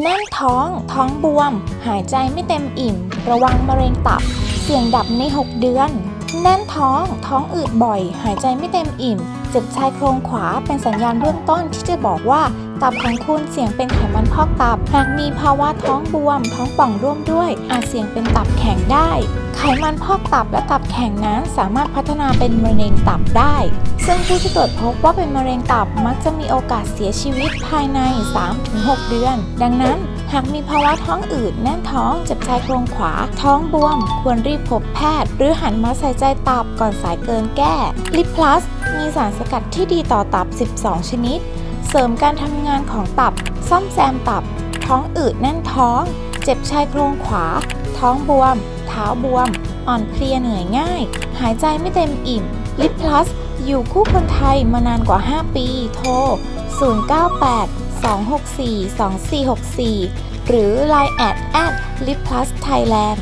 แน่นท้อง ท้องบวม หายใจไม่เต็มอิ่ม ระวังมะเร็งตับ เสี่ยงดับใน 6 เดือน แน่นท้อง ท้องอืดบ่อย หายใจไม่เต็มอิ่ม เจ็บชายโครงขวาเป็นสัญญาณเบื้องต้นที่จะบอกว่า ตับของคุณเสี่ยงเป็นไขมันพอกตับ หากมีภาวะท้องบวม ท้องป่องร่วมด้วย อาจเสี่ยงเป็นตับแข็งได้ ไขมันพอกตับและตับแข็งนั้นสามารถพัฒนาเป็นมะเร็งตับได้ ซึ่งผู้ที่ตรวจพบว่าเป็นมะเร็งตับมักจะมีโอกาสเสียชีวิตภายใน 3-6 เดือน ดังนั้นหากมีภาวะท้องอืดแน่นท้องเจ็บชายโครงขวา ท้องบวม ควรรีบพบแพทย์ หรือหันมาใส่ใจตับก่อนสายเกินแก้ลิปพลัสมีสารสกัดที่ดีต่อตับ 12 ชนิด เสริมการทำงานของตับ ซ่อมแซมตับ ท้องอืดแน่นท้อง เจ็บชายโครงขวา ท้องบวม เท้าบวม อ่อนเพลียเหนื่อยง่าย หายใจไม่เต็มอิ่ม ลิปพลัส อยู่คู่คนไทยมานานกว่า 5 ปี โทร 098 264 2464 หรือ Line แอดแอด Lip Plus Thailand